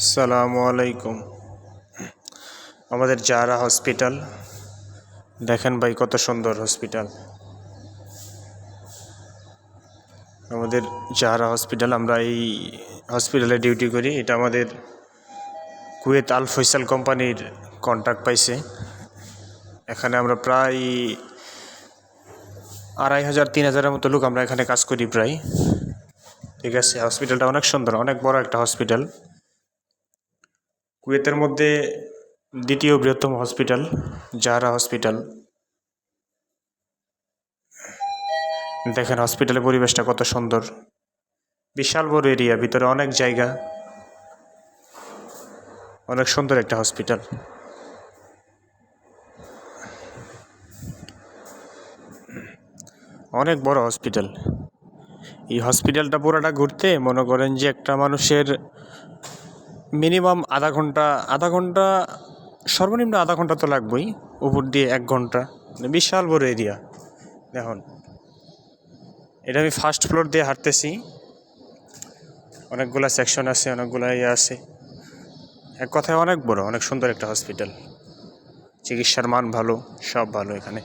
আসসালামু আলাইকুম। আমাদের জারা হসপিটাল, দেখেন ভাই কত সুন্দর হসপিটাল। আমাদের জাহারা হসপিটাল, আমরা এই হসপিটালে ডিউটি করি। এটা আমাদের কুয়েত আল ফৈসাল কোম্পানির কন্ট্রাক্ট পাইছে। এখানে আমরা প্রায় আড়াই হাজার, তিন হাজারের মতো লোক আমরা এখানে কাজ করি প্রায়। ঠিক আছে, হসপিটালটা অনেক সুন্দর, অনেক বড় একটা হসপিটাল। কুয়েতের মধ্যে দ্বিতীয় বৃহত্তম হসপিটাল জাহারা হসপিটাল। দেখেন হসপিটালের পরিবেশটা কত সুন্দর। বিশাল বড় এরিয়া, ভিতরে অনেক জায়গা। অনেক সুন্দর একটা হসপিটাল। অনেক বড় হসপিটাল। এই হসপিটালটা পুরোটা ঘুরতে মনে করেন যে একটা মানুষের মিনিমাম আধা ঘণ্টা আধা ঘণ্টা, সর্বনিম্ন আধা ঘণ্টা তো লাগবেই, উপর দিয়ে এক ঘণ্টা। বিশাল বড় এরিয়া দেখুন। এটা আমি ফার্স্ট ফ্লোর দিয়ে হাঁটতেছি। অনেকগুলা সেকশন আছে, অনেকগুলা ইয়ে আছে। এক কথায় অনেক বড়, অনেক সুন্দর একটা হসপিটাল চিকিৎসার মান ভালো, সব ভালো এখানে।